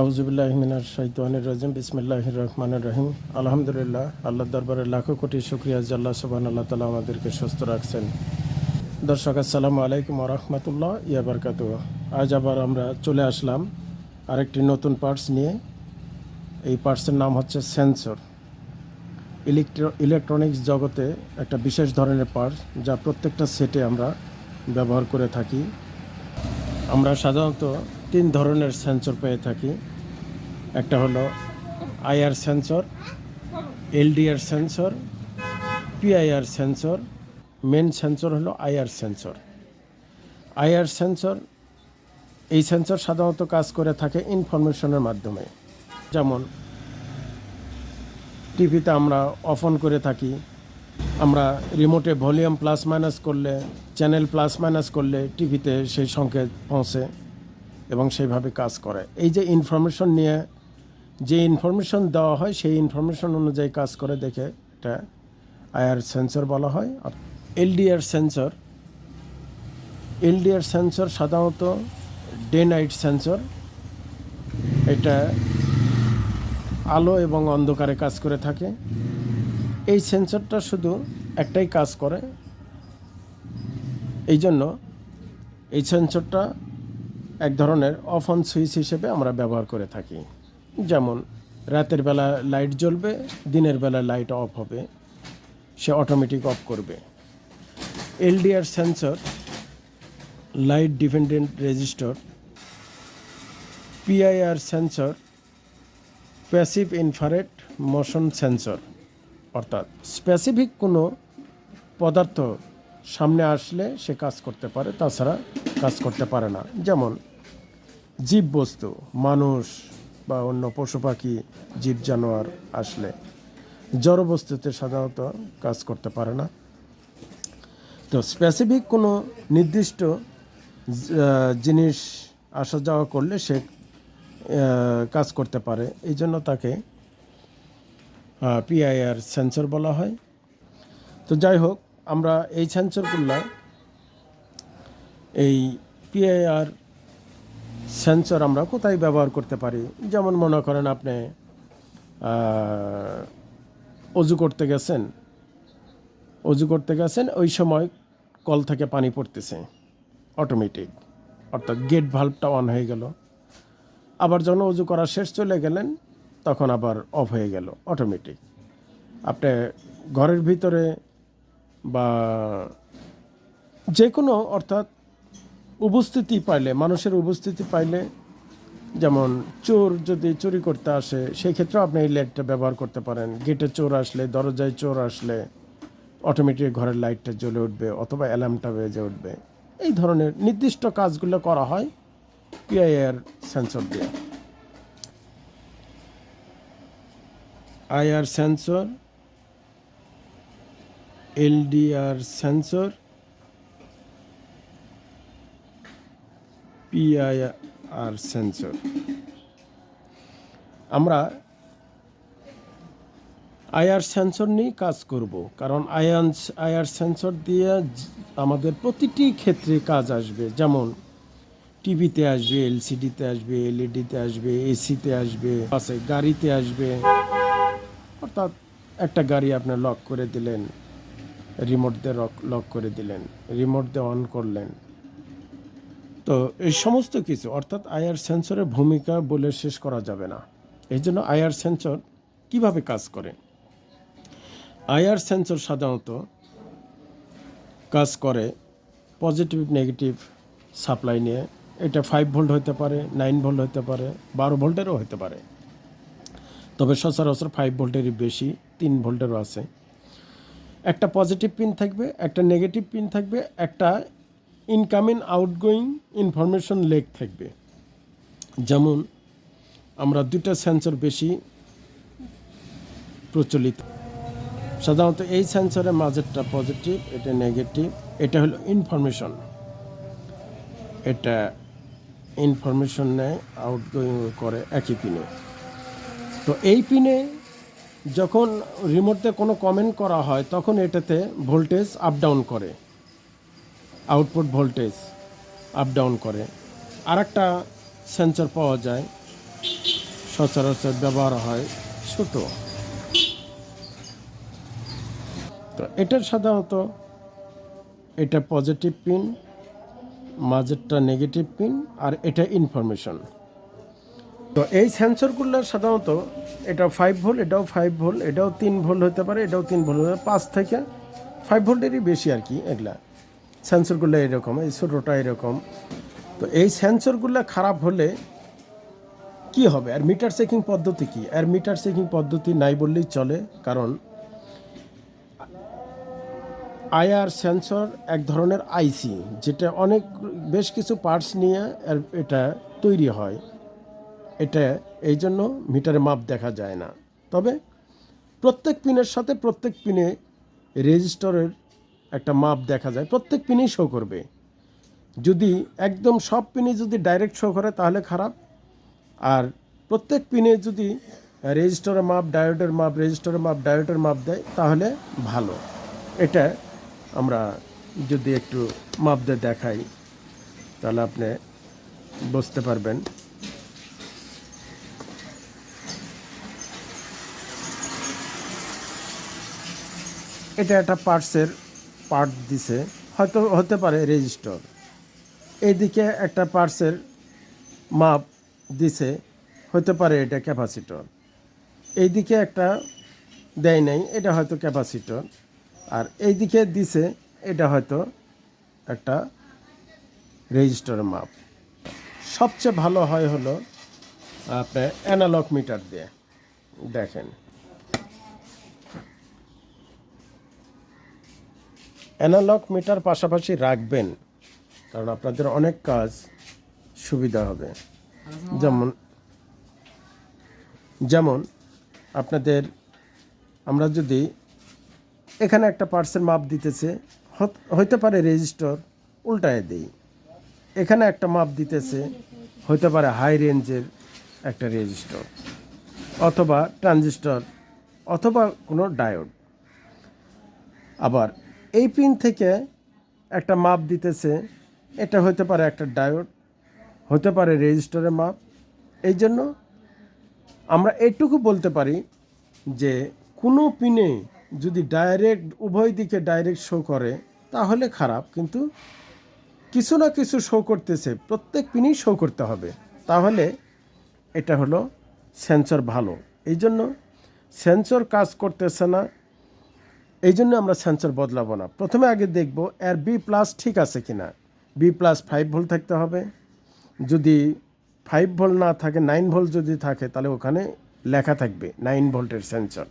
আউজুবিল্লাহমিনার শৈতানির রাজিম বিসমিল্লাহ রহমানুর রহিম। আলহামদুলিল্লাহ আল্লাহ দরবারে লাখো কোটি শুক্রিয়া জাল্লা সুবান আল্লাহ তালা আমাদেরকে সুস্থ রাখছেন। দর্শক, আসসালামু আলাইকুম রহমতুল্লাহ ইয়া বারকাত আজ আবার আমরা চলে আসলাম আরেকটি নতুন পার্টস নিয়ে। এই পার্টসের নাম হচ্ছে সেন্সর ইলেকট্রো ইলেকট্রনিক্স জগতে একটা বিশেষ ধরনের পার্টস যা প্রত্যেকটা সেটে আমরা ব্যবহার করে থাকি। আমরা সাধারণত তিন ধরনের সেন্সর পেয়ে থাকি। একটা হলো IR sensor LDR sensor PIR sensor main sensor হলো আইআর সেন্সর আইআর সেন্সর এই সেন্সর সাধারণত কাজ করে থাকে ইনফরমেশনের মাধ্যমে। যেমন টিভিতে আমরা অফ অন করে থাকি। আমরা রিমোটে ভলিউম প্লাস মাইনাস করলে চ্যানেল প্লাস মাইনাস করলে টিভিতে সেই সংকেত পৌঁছে। এবং সেইভাবে কাজ করে। এই যে ইনফরমেশন নিয়ে যে ইনফরমেশন দেওয়া হয়, সেই ইনফরমেশন অনুযায়ী কাজ করে দেখে এটা আয়ার সেন্সর বলা হয়। আর এলডিআর সেন্সর এলডিআর সেন্সর সাধারণত ডে নাইট সেন্সর এটা আলো এবং অন্ধকারে কাজ করে থাকে। এই সেন্সরটা শুধু একটাই কাজ করে। এই জন্য এই সেন্সরটা এক ধরনের অফ অন সুইচ হিসেবে আমরা ব্যবহার করে থাকি। যেমন, রাতের বেলা লাইট জ্বলবে, দিনের বেলা লাইট অফ হবে, সে অটোমেটিক অফ করবে। LDR sensor, light dependent resistor, PIR sensor, passive infrared motion sensor, অর্থাৎ স্পেসিফিক কোনো পদার্থ সামনে আসলে সে কাজ করতে পারে, তাছাড়া কাজ করতে পারে না। যেমন জীব বস্তু মানুষ বা অন্য পশু পাখি, জীব, জানোয়ার আসলে জড় বস্তুতে সাধারণত কাজ করতে পারে না। তো স্পেসিফিক কোনো নির্দিষ্ট জিনিস আসা যাওয়া করলে সে কাজ করতে পারে। এই জন্য তাকে পিআইআর সেন্সর বলা হয়। তো যাই হোক, আমরা এই সেন্সরগুলো এই পিআইআর সেন্সর আমরা কোথায় ব্যবহার করতে পারি? যেমন মনে করেন আপনি অজু করতে গেছেন। অজু করতে গেছেন, ওই সময় কল থেকে পানি পড়তেছে। অটোমেটিক অর্থাৎ গেট ভাল্বটা অন হয়ে গেল। আবার যখন অজু করা শেষ চলে গেলেন, তখন আবার অফ হয়ে গেল অটোমেটিক আপনি ঘরের ভিতরে বা যে কোনো অর্থাৎ উপস্থিতি পাইলে, মানুষের উপস্থিতি পাইলে, যেমন চোর যদি চুরি করতে আসে সেই ক্ষেত্রে আপনি এই লাইটটা ব্যবহার করতে পারেন। গেটে চোর আসলে, দরজায় চোর আসলে অটোমেটিক ঘরের লাইটটা জ্বলে উঠবে অথবা অ্যালার্মটা বেজে উঠবে। এই ধরনের নির্দিষ্ট কাজগুলো করা হয় পিআইআর সেন্সর দিয়ে। IR sensor LDR sensor PIR sensor. আমরা আইআর সেন্সর নিয়ে কাজ করব, কারণ আয়ান আইআর সেন্সর দিয়ে আমাদের প্রতিটি ক্ষেত্রে কাজ আসবে। যেমন টিভিতে আসবে, এলসিডিতে আসবে, এলইডিতে আসবে, এসিতে আসবে, বাসে গাড়িতে আসবে। অর্থাৎ একটা গাড়ি আপনি লক করে দিলেন রিমোট দিয়ে লক করে দিলেন রিমোট দিয়ে অন করলেন। তো এই সমস্ত কিছু, অর্থাৎ আয়ার সেন্সরের ভূমিকা বলে শেষ করা যাবে না। এই জন্য আয়ার সেন্সর কীভাবে কাজ করে? আয়ার সেন্সর সাধারণত কাজ করে পজিটিভ, নেগেটিভ সাপ্লাই নিয়ে। এটা ফাইভ ভোল্ট হতে পারে, নাইন ভোল্ট হতে পারে, বারো ভোল্টেরও হতে পারে। তবে সচরাচর ফাইভ ভোল্টেরই বেশি, তিন ভোল্টেরও আছে। একটা পজিটিভ পিন থাকবে, একটা নেগেটিভ পিন থাকবে, একটা ইনকামিং আউটগোয়িং ইনফরমেশন লেগ থাকবে। যেমন, আমরা দুটা সেন্সর বেশি প্রচলিত। সাধারণত এই সেন্সরের মাঝেরটা পজিটিভ এটা নেগেটিভ এটা হলো ইনফরমেশন এটা ইনফরমেশন নেয় আউটগোয়িং করে একই পিনে তো এই পিনে যখন রিমোটে কোনো কমেন্ট করা হয়, তখন এটাতে ভোল্টেজ আপ ডাউন করে। আউটপুট ভোল্টেজ আপ ডাউন করে। আর একটা সেন্সর পাওয়া যায়, সচরাচর ব্যবহার হয় ছোট। তো এটার সাধারণত এটা পজিটিভ পিন মাঝেরটা নেগেটিভ পিন আর এটা ইনফরমেশন তো এই সেন্সরগুলো সাধারণত এটা ফাইভ ভোল্ট এটাও ফাইভ ভোল্ট এটাও তিন ভোল্ট হতে পারে, এটাও তিন ভোল্ট হতে পারে, পাঁচ থেকে ফাইভ ভোল্টেরই বেশি আর কি এগুলা। সেন্সরগুলো এরকম, এই ছোটোটা এরকম। তো এই সেন্সরগুলো খারাপ হলে কি হবে? আর মিটার চেকিং পদ্ধতি কি? আর মিটার চেকিং পদ্ধতি নাই বললেই চলে, কারণ আইআর সেন্সর এক ধরনের আইসি যেটা অনেক, বেশ কিছু পার্টস নিয়ে এটা তৈরি হয়। এটা, এই জন্য মিটারে মাপ দেখা যায় না। তবে প্রত্যেক পিনের সাথে প্রত্যেক পিনে রেজিস্টরের একটা মাপ দেখা যায়, প্রত্যেক পিনেই শো করবে। যদি একদম সব পিনে যদি ডাইরেক্ট শো করে, তাহলে খারাপ। আর প্রত্যেক পিনে যদি রেজিস্টরের মাপ ডায়োডের মাপ রেজিস্টরের মাপ ডায়োডের মাপ দেয়, তাহলে ভালো। এটা আমরা যদি একটু মাপ দিয়ে দেখাই, তাহলে আপনি বুঝতে পারবেন। এটা একটা পার্টসের পার্ট দিছে, হয়তো, হতে পারে রেজিস্টর এইদিকে একটা পার্টসের মাপ দিছে, হতে পারে এটা ক্যাপাসিটর এইদিকে একটা দেয় নাই, এটা হয়তো ক্যাপাসিটর আর এইদিকে দিছে, এটা হয়তো একটা রেজিস্টরের মাপ সবচেয়ে ভালো হয় হলো, আপনার অ্যানালগ মিটার দিয়ে। দেখেন। অ্যানালগ মিটার পাশাপাশি রাখবেন, কারণ আপনাদের অনেক কাজ সুবিধা হবে। যেমন যেমন আপনাদের, আমরা যদি এখানে একটা পার্সেল মাপ দিতেছে হইতে পারে রেজিস্টর উল্টায় দেই। এখানে একটা মাপ দিতেছে, হইতে পারে হাই রেঞ্জের একটা রেজিস্টর, অথবা ট্রানজিস্টর, অথবা কোনো ডায়োড। আবার এই পিন থেকে একটা মাপ দিতেছে। এটা হতে পারে একটা ডায়োড হতে পারে রেজিস্টারের মাপ। এই জন্য আমরা এটুকু বলতে পারি যে, কোনো পিনে যদি ডাইরেক্ট, উভয় দিকে ডাইরেক্ট শো করে, তাহলে খারাপ। কিন্তু কিছু না কিছু শো করতেছে, প্রত্যেক পিনেই শো করতে হবে। তাহলে এটা হলো সেন্সর ভালো। এই জন্য সেন্সর কাজ করতেছে না। এই জন্য আমরা সেন্সর বদলাবো না। প্রথমে আগে দেখব এর বি প্লাস ঠিক আছে কি না বি প্লাস ফাইভ ভোল্ট থাকতে হবে। যদি ফাইভ ভোল্ট না থাকে নাইন ভোল্ট যদি থাকে, তাহলে ওখানে লেখা থাকবে নাইন ভোল্টের সেন্সর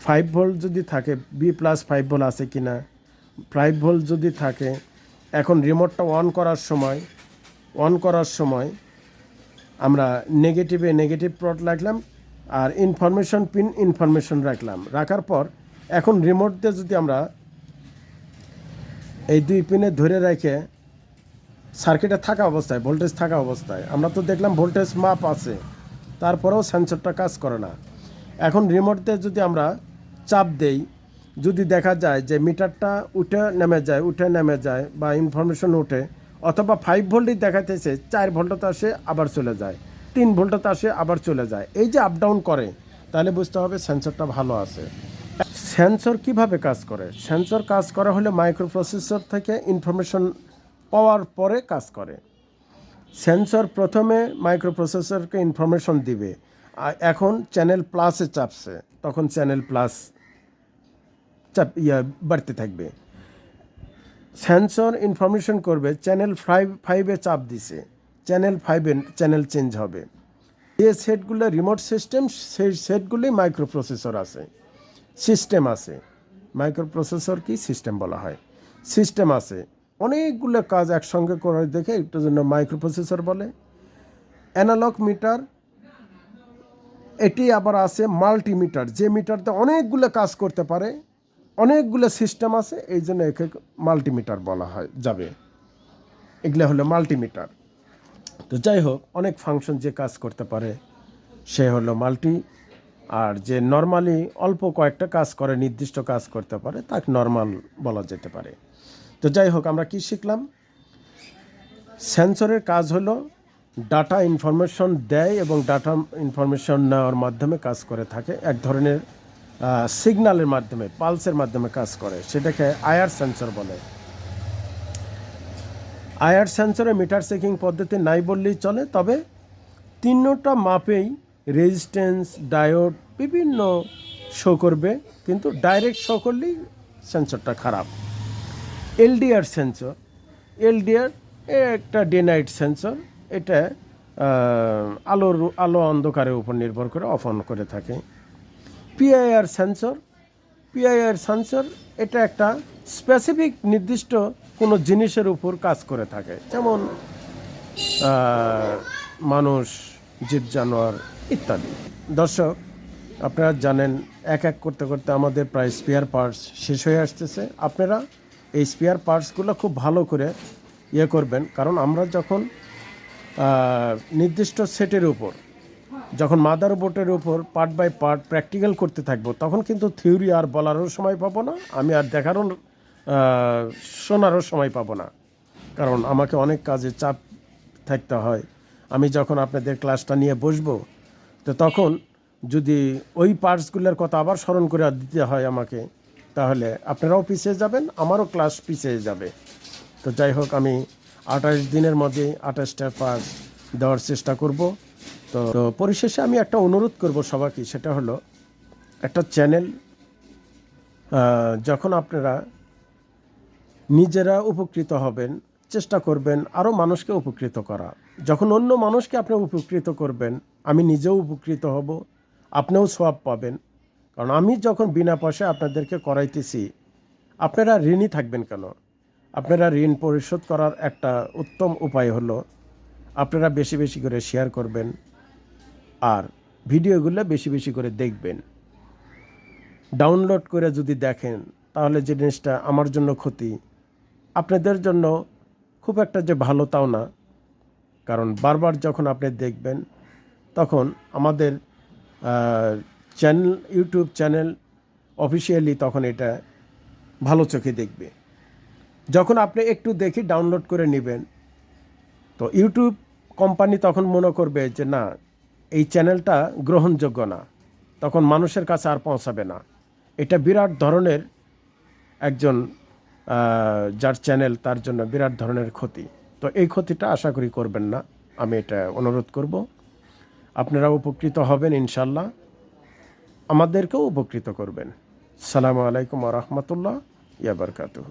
ফাইভ ভোল্ট যদি থাকে বি প্লাস ফাইভ ভোল্ট আছে কি না ফাইভ ভোল্ট যদি থাকে, এখন রিমোটটা অন করার সময় অন করার সময় আমরা নেগেটিভে নেগেটিভ প্লট রাখলাম আর ইনফরমেশন পিন ইনফরমেশন রাখলাম। রাখার পর এখন রিমোট দিয়ে যদি আমরা এই দুই পিনে ধরে রেখে সার্কিটে থাকা অবস্থায় ভোল্টেজ থাকা অবস্থায়, আমরা তো দেখলাম ভোল্টেজ মাপ আছে, তারপরেও সেন্সরটা কাজ করে না। এখন রিমোট দিয়ে যদি আমরা চাপ দেই, যদি দেখা যায় যে মিটারটা উঠে নেমে যায়, উঠে নেমে যায় বা ইনফরমেশন উঠে, অথবা ফাইভ ভোল্টই দেখাতেছে চার ভোল্টতে আসে, আবার চলে যায়, তিন ভোল্টতে আসে, আবার চলে যায়, এই যে আপ ডাউন করে, তাহলে বুঝতে হবে সেন্সরটা ভালো আছে। সেন্সর কীভাবে কাজ করে? সেন্সর কাজ করা হলে মাইক্রোপ্রসেসর থেকে ইনফরমেশন পাওয়ার পরে কাজ করে। সেন্সর প্রথমে মাইক্রোপ্রসেসরকে ইনফরমেশন দিবে। আর এখন চ্যানেল প্লাসে চাপছে, তখন চ্যানেল প্লাস চাপ, ইয়া, বাড়তে থাকবে। সেন্সর ইনফরমেশন করবে, চ্যানেল ফাইভ, ফাইভে চাপ দিছে, চ্যানেল ফাইভে চ্যানেল চেঞ্জ হবে। যে সেটগুলো রিমোট সিস্টেম, সেই সেটগুলোই মাইক্রোপ্রসেসর আছে। সিস্টেম আছে। মাইক্রোপ্রসেসর কি? সিস্টেম বলা হয়। সিস্টেম আছে। অনেকগুলো কাজ একসঙ্গে করে দেখে এটার জন্য মাইক্রোপ্রসেসর বলে। অ্যানালগ মিটার, এটি আবার আছে মাল্টিমিটার। যে মিটারতে অনেকগুলো কাজ করতে পারে, অনেকগুলো সিস্টেম আছে, এই জন্য একে মাল্টিমিটার বলা হয়, যাবে। এগুলো হলো মাল্টিমিটার। তো যাই হোক, অনেক ফাংশন যে কাজ করতে পারে, সে হলো মাল্টি আর যে নর্মালি অল্প কয়েকটা কাজ করে, নির্দিষ্ট কাজ করতে পারে, তাকে নর্মাল বলা যেতে পারে। তো যাই হোক, আমরা কি শিখলাম? সেন্সরের কাজ হলো ডাটা ইনফরমেশন দেয় এবং ডাটা ইনফরমেশন নেওয়ার মাধ্যমে কাজ করে থাকে। এক ধরনের সিগন্যালের মাধ্যমে পালসের মাধ্যমে কাজ করে, সেটাকে আয়ার সেন্সর বলে। আয়ার সেন্সরে মিটার চেকিং পদ্ধতি নাই বললেই চলে, তবে তিনটা মাপেই রেজিস্ট্যান্স ডায়োড বিভিন্ন শো করবে, কিন্তু ডাইরেক্ট শো করলেই সেন্সরটা খারাপ। এলডিআর সেন্সর এলডিআর একটা ডে নাইট সেন্সর এটা আলোর, আলো অন্ধকারের উপর নির্ভর করে অফ অন করে থাকে। পিআইআর সেন্সর পিআইআর সেন্সর এটা একটা স্পেসিফিক নির্দিষ্ট কোনো জিনিসের উপর কাজ করে থাকে। যেমন মানুষ জীব জানোয়ার ইত্যাদি। দর্শক, আপনারা জানেন, এক এক করতে করতে আমাদের প্রায় স্পেয়ার পার্টস শেষ হয়ে আসতেছে। আপনারা এই স্পেয়ার পার্টসগুলো খুব ভালো করে ইয়ে করবেন। কারণ আমরা যখন নির্দিষ্ট সেটের উপর, যখন মাদার বোর্ডের উপর পার্ট বাই পার্ট প্র্যাকটিক্যাল করতে থাকব, তখন কিন্তু থিওরি আর বলারও সময় পাবো না, আমি আর দেখারও শোনারও সময় পাবো না। কারণ আমাকে অনেক কাজে চাপ থাকতে হয়। আমি যখন আপনাদের ক্লাসটা নিয়ে বসবো তো তখন যদি ওই পার্টসগুলোর কথা আবার স্মরণ করে দিতে হয় আমাকে, তাহলে আপনারাও পিছিয়ে যাবেন, আমারও ক্লাস পিছিয়ে যাবে। তো যাই হোক, আমি আঠাশ দিনের মধ্যে আঠাশটা পাস দেওয়ার চেষ্টা করব। তো পরিশেষে আমি একটা অনুরোধ করব সবাইকে, সেটা হলো একটা চ্যানেল যখন আপনারা নিজেরা উপকৃত হবেন, চেষ্টা করবেন আরও মানুষকে উপকৃত করা। যখন অন্য মানুষকে আপনি উপকৃত করবেন আমি নিজেও উপকৃত হব। আপনিও সোয়াব পাবেন। কারণ আমি যখন বিনা পয়সায় আপনাদেরকে করাইতেছি, আপনারা ঋণই থাকবেন কেন? আপনারা ঋণ পরিশোধ করার একটা উত্তম উপায় হলো, আপনারা বেশি বেশি করে শেয়ার করবেন আর ভিডিওগুলো বেশি বেশি করে দেখবেন। ডাউনলোড করে যদি দেখেন, তাহলে যে জিনিসটা আমার জন্য ক্ষতি, আপনাদের জন্য খুব একটা যে ভালো তাও না। কারণ বারবার যখন আপনি দেখবেন তখন আমাদের চ্যানেল ইউটিউব চ্যানেল অফিসিয়ালি তখন এটা ভালো চোখে দেখবে। যখন আপনি একটু দেখি ডাউনলোড করে নেবেন, তো ইউটিউব কোম্পানি তখন মনে করবে যে, না, এই চ্যানেলটা গ্রহণযোগ্য না। তখন মানুষের কাছে আর পৌঁছাবে না। এটা বিরাট ধরনের একজন যার চ্যানেল তার জন্য বিরাট ধরনের ক্ষতি। তো এই ক্ষতিটা আশা করি করবেন না। আমি এটা অনুরোধ করব। আপনারা উপকৃত হবেন ইনশাল্লাহ আমাদেরকেও উপকৃত করবেন। সালামু আলাইকুম রহমতুল্লাহ ইয়াবারকাতুহ